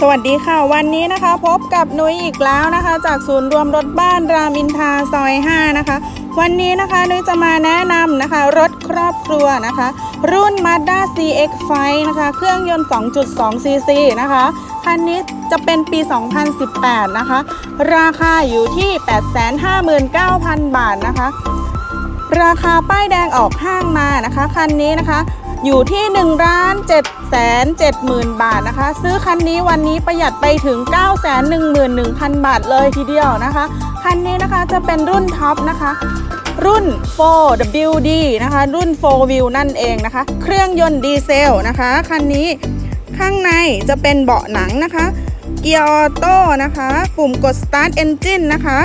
สวัสดีค่ะ วันนี้นะคะ พบกับนุ้ยอีกแล้วนะคะ จากศูนย์รวมรถบ้านรามินทาซอย 5 นะคะ วันนี้นะคะนุ้ยจะมาแนะนำนะคะ รถครอบครัวนะคะ รุ่น Mazda CX-5 นะคะ เครื่องยนต์ 2.2 cc นะคะ คันนี้จะเป็นปี 2018 นะคะ ราคาอยู่ที่ 859,000 บาทนะคะ ราคาป้ายแดงออกห้างมานะคะ คันนี้นะคะ อยู่ที่1ล้าน7แสน7หมื่นบาทนะคะ ซื้อคันนี้วันนี้ประหยัดไปถึง9 1 1 0 0 0 บาทเลยทีเดียวนะคะ คันนี้นะคะจะเป็นรุ่นท็อปนะคะ รุ่น 4WD นะคะ รุ่น 4 Wheel นั่นเองนะคะ เครื่องยนต์ดีเซลนะคะ คันนี้ข้างในจะเป็นเบาะหนังนะคะ เกียร์ออโต้นะคะ ปุ่มกด Start Engine นะคะ